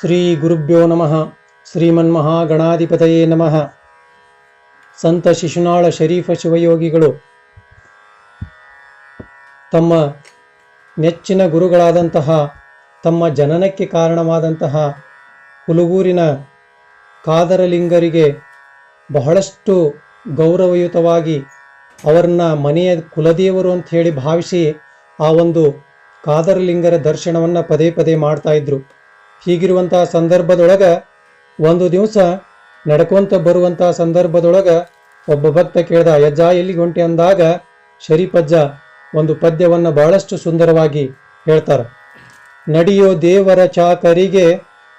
ಶ್ರೀ ಗುರುಭ್ಯೋ ನಮಃ ಶ್ರೀಮನ್ಮಹಾಗಣಾಧಿಪತಯೇ ನಮಃ ಸಂತ ಶಿಶುನಾಳ ಶರೀಫ ಶಿವಯೋಗಿಗಳು ತಮ್ಮ ನೆಚ್ಚಿನ ಗುರುಗಳಾದಂತಹ, ತಮ್ಮ ಜನನಕ್ಕೆ ಕಾರಣವಾದಂತಹ ಹುಲಗೂರಿನ ಕಾದರಲಿಂಗರಿಗೆ ಬಹಳಷ್ಟು ಗೌರವಯುತವಾಗಿ ಅವರನ್ನ ಮನೆಯ ಕುಲದೇವರು ಅಂತ ಹೇಳಿ ಭಾವಿಸಿ ಆ ಒಂದು ಕಾದರಲಿಂಗರ ದರ್ಶನವನ್ನು ಪದೇ ಪದೇ ಮಾಡ್ತಾ ಇದ್ರು. ಹೀಗಿರುವಂತಹ ಸಂದರ್ಭದೊಳಗ ಒಂದು ದಿವಸ ನಡ್ಕೊಂತ ಬರುವಂತಹ ಸಂದರ್ಭದೊಳಗ ಒಬ್ಬ ಭಕ್ತ ಕೇಳ್ದ, ಯಜ್ಜ ಎಲ್ಲಿ ಹೊಂಟಿ? ಅಂದಾಗ ಶರೀಪಜ್ಜ ಒಂದು ಪದ್ಯವನ್ನು ಬಹಳಷ್ಟು ಸುಂದರವಾಗಿ ಹೇಳ್ತಾರೆ. ನಡೆಯೋ ದೇವರ ಚಾಕರಿಗೆ,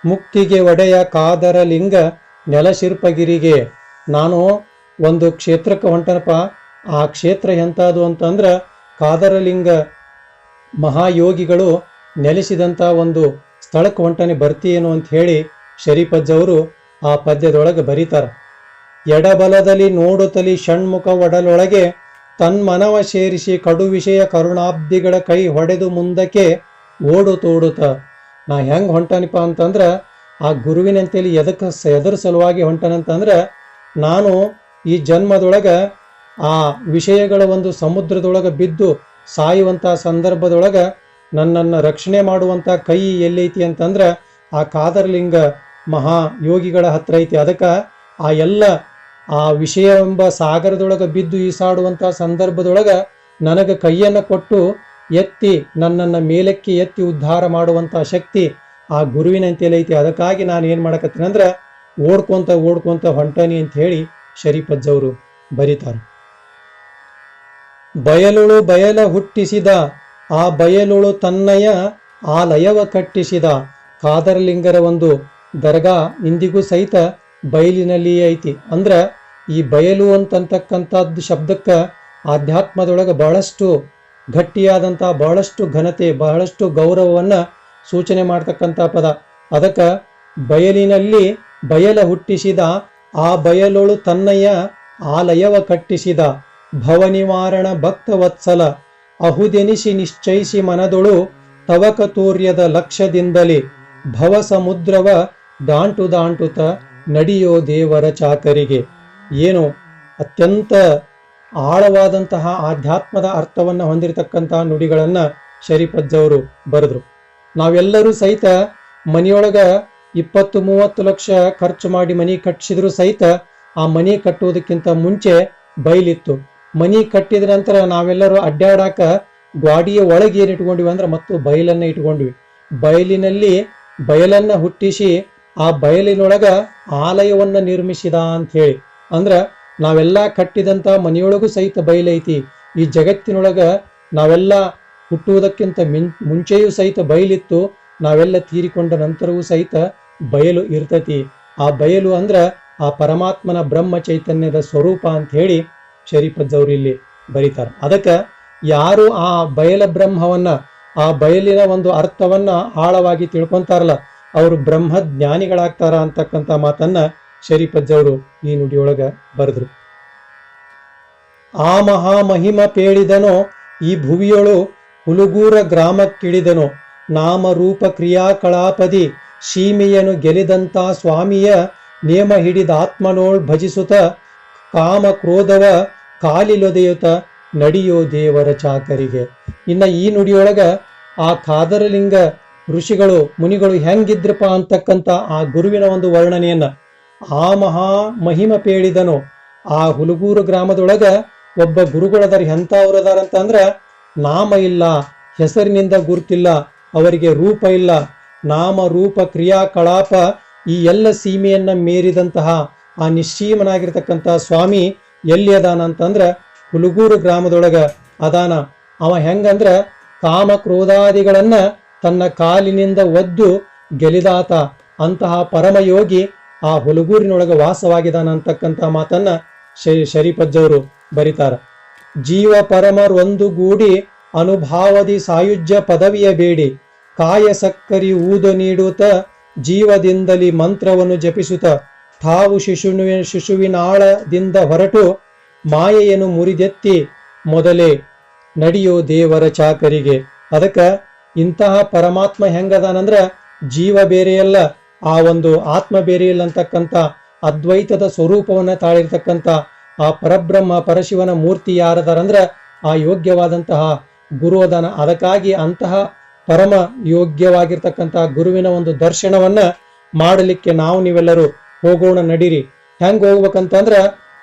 ಮುಕ್ತಿಗೆ ಒಡೆಯ ಕಾದರ ಲಿಂಗ, ನೆಲಶಿರ್ಪಗಿರಿಗೆ. ನಾನು ಒಂದು ಕ್ಷೇತ್ರಕ್ಕೆ ಹೊಂಟನಪ್ಪ. ಆ ಕ್ಷೇತ್ರ ಎಂಥದ್ದು ಅಂತಂದ್ರೆ ಕಾದರಲಿಂಗ ಮಹಾಯೋಗಿಗಳು ನೆಲೆಸಿದಂಥ ಒಂದು ಸ್ಥಳಕ್ಕೆ ಹೊಂಟನೆ ಬರ್ತೀಯೇನು ಅಂತ ಹೇಳಿ ಶರೀಫಜ್ಜವರು ಆ ಪದ್ಯದೊಳಗೆ ಬರೀತಾರೆ. ಎಡಬಲದಲ್ಲಿ ನೋಡುತ್ತಲಿ ಷಣ್ಮುಖ ಒಡಲೊಳಗೆ ತನ್ಮನವ ಸೇರಿಸಿ ಕಡು ವಿಷಯ ಕರುಣಾಬ್ದಿಗಳ ಕೈ ಹೊಡೆದು ಮುಂದಕ್ಕೆ ಓಡು ತೋಡುತ್ತ. ನಾ ಹೆಂಗೆ ಹೊಂಟನಪ್ಪ ಅಂತಂದ್ರೆ ಆ ಗುರುವಿನಂತೇಳಿ ಎದಕ್ಕೆ ಸ- ಎದರ ಸಲುವಾಗಿ ಹೊಂಟನಂತಂದ್ರೆ ನಾನು ಈ ಜನ್ಮದೊಳಗೆ ಆ ವಿಷಯಗಳ ಒಂದು ಸಮುದ್ರದೊಳಗೆ ಬಿದ್ದು ಸಾಯುವಂಥ ಸಂದರ್ಭದೊಳಗೆ ನನ್ನನ್ನು ರಕ್ಷಣೆ ಮಾಡುವಂಥ ಕೈ ಎಲ್ಲೈತಿ ಅಂತಂದ್ರೆ ಆ ಕಾದರ್ಲಿಂಗ ಮಹಾ ಯೋಗಿಗಳ ಹತ್ರ ಐತಿ. ಅದಕ್ಕೆ ಆ ಎಲ್ಲ ಆ ವಿಷಯ ಎಂಬ ಸಾಗರದೊಳಗೆ ಬಿದ್ದು ಈಸಾಡುವಂಥ ಸಂದರ್ಭದೊಳಗೆ ನನಗೆ ಕೈಯನ್ನು ಕೊಟ್ಟು ಎತ್ತಿ ನನ್ನನ್ನು ಮೇಲಕ್ಕೆ ಎತ್ತಿ ಉದ್ಧಾರ ಮಾಡುವಂಥ ಶಕ್ತಿ ಆ ಗುರುವಿನಂತೆಲ್ಲ ಐತಿ. ಅದಕ್ಕಾಗಿ ನಾನು ಏನು ಮಾಡಕತ್ತೀನಿ ಅಂದ್ರೆ ಓಡ್ಕೊಂತ ಓಡ್ಕೊಂತ ಹೊಂಟನಿ ಅಂತ ಹೇಳಿ ಶರೀಫಜ್ಜವರು ಬರೀತಾರೆ. ಬಯಲುಳು ಬಯಲ ಹುಟ್ಟಿಸಿದ ಆ ಬಯಲುಳು ತನ್ನಯ ಆ ಲಯವ ಕಟ್ಟಿಸಿದ ಕಾದರಲಿಂಗರ ಒಂದು ದರ್ಗಾ ಇಂದಿಗೂ ಸಹಿತ ಬಯಲಿನಲ್ಲಿಯೇ ಐತಿ. ಅಂದ್ರೆ ಈ ಬಯಲು ಅಂತಕ್ಕಂಥದ್ದು ಶಬ್ದಕ್ಕೆ ಆಧ್ಯಾತ್ಮದೊಳಗೆ ಬಹಳಷ್ಟು ಗಟ್ಟಿಯಾದಂಥ, ಬಹಳಷ್ಟು ಘನತೆ, ಬಹಳಷ್ಟು ಗೌರವವನ್ನು ಸೂಚನೆ ಮಾಡ್ತಕ್ಕಂಥ ಪದ. ಅದಕ್ಕೆ ಬಯಲಿನಲ್ಲಿ ಬಯಲ ಹುಟ್ಟಿಸಿದ, ಆ ಬಯಲೊಳು ತನ್ನಯ್ಯ ಆಲಯವ ಕಟ್ಟಿಸಿದ ಭವನಿವಾರಣ ಭಕ್ತವತ್ಸಲ ಅಹುದೆನಿಸಿ ನಿಶ್ಚಯಿಸಿ ಮನದೊಳು ತವಕತೂರ್ಯದ ಲಕ್ಷ್ಯದಿಂದಲೇ ಭವ ಸಮುದ್ರವ ದಾಂಟು ದಾಂಟುತ ನಡೆಯೋ ದೇವರ ಚಾಕರಿಗೆ. ಏನು? ಅತ್ಯಂತ ಆಳವಾದಂತಹ ಆಧ್ಯಾತ್ಮದ ಅರ್ಥವನ್ನು ಹೊಂದಿರತಕ್ಕಂತಹ ನುಡಿಗಳನ್ನು ಶರೀಫಜ್ಜವರು ಬರೆದ್ರು. ನಾವೆಲ್ಲರೂ ಸಹಿತ ಮನೆಯೊಳಗ ಇಪ್ಪತ್ತು ಮೂವತ್ತು ಲಕ್ಷ ಖರ್ಚು ಮಾಡಿ ಮನೆ ಕಟ್ಟಿಸಿದ್ರು ಸಹಿತ ಆ ಮನೆ ಕಟ್ಟುವುದಕ್ಕಿಂತ ಮುಂಚೆ ಬೈಲಿತ್ತು. ಮನಿ ಕಟ್ಟಿದ ನಂತರ ನಾವೆಲ್ಲರೂ ಅಡ್ಡಾಡಾಕ ಗ್ವಾಡಿಯ ಒಳಗೆ ಏನು ಇಟ್ಕೊಂಡಿವಿ ಅಂದ್ರೆ ಮತ್ತು ಬಯಲನ್ನ ಇಟ್ಕೊಂಡ್ವಿ. ಬಯಲಿನಲ್ಲಿ ಬಯಲನ್ನ ಹುಟ್ಟಿಸಿ ಆ ಬಯಲಿನೊಳಗ ಆಲಯವನ್ನ ನಿರ್ಮಿಸಿದ ಅಂತ ಹೇಳಿ. ಅಂದ್ರ ನಾವೆಲ್ಲ ಕಟ್ಟಿದಂತ ಮನೆಯೊಳಗೂ ಸಹಿತ ಬಯಲೈತಿ ಈ ಜಗತ್ತಿನೊಳಗ ನಾವೆಲ್ಲ ಹುಟ್ಟುವುದಕ್ಕಿಂತ ಮಿನ್, ಮುಂಚೆಯೂ ಸಹಿತ ಬಯಲಿತ್ತು. ನಾವೆಲ್ಲ ತೀರಿಕೊಂಡ ನಂತರವೂ ಸಹಿತ ಬಯಲು ಇರ್ತತಿ. ಆ ಬಯಲು ಅಂದ್ರ ಆ ಪರಮಾತ್ಮನ ಬ್ರಹ್ಮ ಚೈತನ್ಯದ ಸ್ವರೂಪ ಅಂತ ಹೇಳಿ ಶರೀಫಜ್ಜವ್ರು ಇಲ್ಲಿ ಬರೀತಾರೆ. ಅದಕ್ಕೆ ಯಾರು ಆ ಬಯಲ ಬ್ರಹ್ಮವನ್ನ, ಆ ಬಯಲಿನ ಒಂದು ಅರ್ಥವನ್ನ ಆಳವಾಗಿ ತಿಳ್ಕೊಂತಾರಲ್ಲ, ಅವರು ಬ್ರಹ್ಮ ಜ್ಞಾನಿಗಳಾಗ್ತಾರ ಅಂತಕ್ಕಂಥ ಮಾತನ್ನ ಶರೀಫಜ್ಜವರು ಈ ನುಡಿಯೊಳಗ ಬರೆದ್ರು. ಆ ಮಹಾಮಹಿಮ ಪೇಳಿದನೋ ಈ ಭುವಿಯೊಳು ಹುಲುಗೂರ ಗ್ರಾಮಕ್ಕಿಳಿದನೋ ನಾಮ ರೂಪ ಕ್ರಿಯಾಕಲಾಪದಿ ಶೀಮಿಯನು ಗೆಲಿದಂತ ಸ್ವಾಮಿಯ ನೇಮ ಹಿಡಿದ ಆತ್ಮನೋಳ್ ಭಜಿಸುತ್ತ ಕಾಮ ಕ್ರೋಧವ ಕಾಲಿಲೊದೆಯುತ್ತ ನಡೆಯೋ ದೇವರ ಚಾಕರಿಗೆ. ಇನ್ನ ಈ ನುಡಿಯೊಳಗ ಆ ಖಾದರಲಿಂಗ ಋಷಿಗಳು, ಮುನಿಗಳು ಹೆಂಗಿದ್ರಪ್ಪ ಅಂತಕ್ಕಂಥ ಆ ಗುರುವಿನ ಒಂದು ವರ್ಣನೆಯನ್ನ ಆ ಮಹಾ ಮಹಿಮ ಪೇಳಿದನು. ಆ ಹುಲಗೂರು ಗ್ರಾಮದೊಳಗ ಒಬ್ಬ ಗುರುಗಳದಾರ ಎಂಥವ್ರದಾರ ಅಂತಂದ್ರೆ ನಾಮ ಇಲ್ಲ, ಹೆಸರಿನಿಂದ ಗುರುತಿಲ್ಲ, ಅವರಿಗೆ ರೂಪ ಇಲ್ಲ. ನಾಮ, ರೂಪ, ಕ್ರಿಯಾ, ಕಲಾಪ ಈ ಎಲ್ಲ ಸೀಮೆಯನ್ನ ಮೀರಿದಂತಹ ಆ ನಿಶ್ಚೀಮನಾಗಿರ್ತಕ್ಕಂಥ ಸ್ವಾಮಿ ಎಲ್ಲಿ ಅದಾನ ಅಂತಂದ್ರೆ ಹುಲಗೂರು ಗ್ರಾಮದೊಳಗ ಅದಾನ. ಅವ ಹೆಂಗಂದ್ರ ಕಾಮ ಕ್ರೋಧಾದಿಗಳನ್ನ ತನ್ನ ಕಾಲಿನಿಂದ ಒದ್ದು ಗೆಲಿದಾತ. ಅಂತಹ ಪರಮಯೋಗಿ ಆ ಹುಲಗೂರಿನೊಳಗ ವಾಸವಾಗಿದಾನ ಅಂತಕ್ಕಂಥ ಮಾತನ್ನ ಶರೀಪಜ್ಜವರು ಬರೀತಾರ. ಜೀವ ಪರಮರ್ ಒಂದು ಗೂಡಿ ಅನುಭಾವದಿ ಸಾಯುಜ್ಯ ಪದವಿಯ ಬೇಡಿ. ಕಾಯ ಸಕ್ಕರಿ ಊದು ನೀಡುತ್ತ ಜೀವದಿಂದಲಿ ಮಂತ್ರವನ್ನು ಜಪಿಸುತ್ತ ತಾವು ಶಿಶುವಿನ ಶಿಶುವಿನಾಳದಿಂದ ಹೊರಟು ಮಾಯೆಯನ್ನು ಮುರಿದೆತ್ತಿ ಮೊದಲೇ ನಡೆಯೋ ದೇವರ ಚಾಕರಿಗೆ. ಅದಕ್ಕ ಇಂತಹ ಪರಮಾತ್ಮ ಹೆಂಗದಾನಂದ್ರ ಜೀವ ಬೇರೆಯಲ್ಲ ಆ ಒಂದು ಆತ್ಮ ಬೇರೆ ಇಲ್ಲ ಅಂತಕ್ಕಂಥ ಅದ್ವೈತದ ಸ್ವರೂಪವನ್ನ ತಾಳಿರ್ತಕ್ಕಂಥ ಆ ಪರಬ್ರಹ್ಮ ಪರಶಿವನ ಮೂರ್ತಿ ಯಾರದಾರಂದ್ರ ಆ ಯೋಗ್ಯವಾದಂತಹ ಗುರು ಅದಾನ. ಅದಕ್ಕಾಗಿ ಅಂತಹ ಪರಮ ಯೋಗ್ಯವಾಗಿರ್ತಕ್ಕಂತಹ ಗುರುವಿನ ಒಂದು ದರ್ಶನವನ್ನ ಮಾಡಲಿಕ್ಕೆ ನಾವು ನೀವೆಲ್ಲರೂ ಹೋಗೋಣ, ನಡೀರಿ. ಹೆಂಗ್ ಹೋಗ್ಬೇಕಂತಂದ್ರ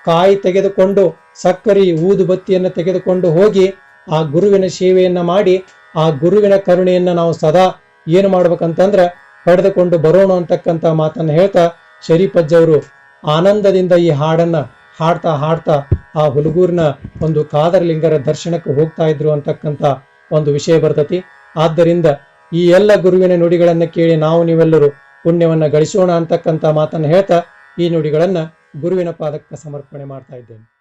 ಕಾಯಿ ತೆಗೆದುಕೊಂಡು, ಸಕ್ಕರಿ, ಊದು ಬತ್ತಿಯನ್ನ ತೆಗೆದುಕೊಂಡು ಹೋಗಿ ಆ ಗುರುವಿನ ಸೇವೆಯನ್ನ ಮಾಡಿ, ಆ ಗುರುವಿನ ಕರುಣೆಯನ್ನ ನಾವು ಸದಾ ಏನು ಮಾಡ್ಬೇಕಂತಂದ್ರ ಪಡೆದುಕೊಂಡು ಬರೋಣ ಅಂತಕ್ಕಂಥ ಮಾತನ್ನ ಹೇಳ್ತಾ ಶರೀಫಜ್ಜವರು ಆನಂದದಿಂದ ಈ ಹಾಡನ್ನ ಹಾಡ್ತಾ ಹಾಡ್ತಾ ಆ ಹುಲಗೂರಿನ ಒಂದು ಕಾದರಲಿಂಗರ ದರ್ಶನಕ್ಕೆ ಹೋಗ್ತಾ ಇದ್ರು ಅಂತಕ್ಕಂಥ ಒಂದು ವಿಷಯ ಬರ್ತತಿ. ಆದ್ದರಿಂದ ಈ ಎಲ್ಲ ಗುರುವಿನ ನುಡಿಗಳನ್ನ ಕೇಳಿ ನಾವು ನೀವೆಲ್ಲರೂ ಪುಣ್ಯವನ್ನ ಗಳಿಸೋಣ ಅಂತಕ್ಕಂಥ ಮಾತನ್ನು ಹೇಳ್ತಾ ಈ ನುಡಿಗಳನ್ನು ಗುರುವಿನ ಪಾದಕ್ಕೆ ಸಮರ್ಪಣೆ ಮಾಡ್ತಾ ಇದ್ದೇನೆ.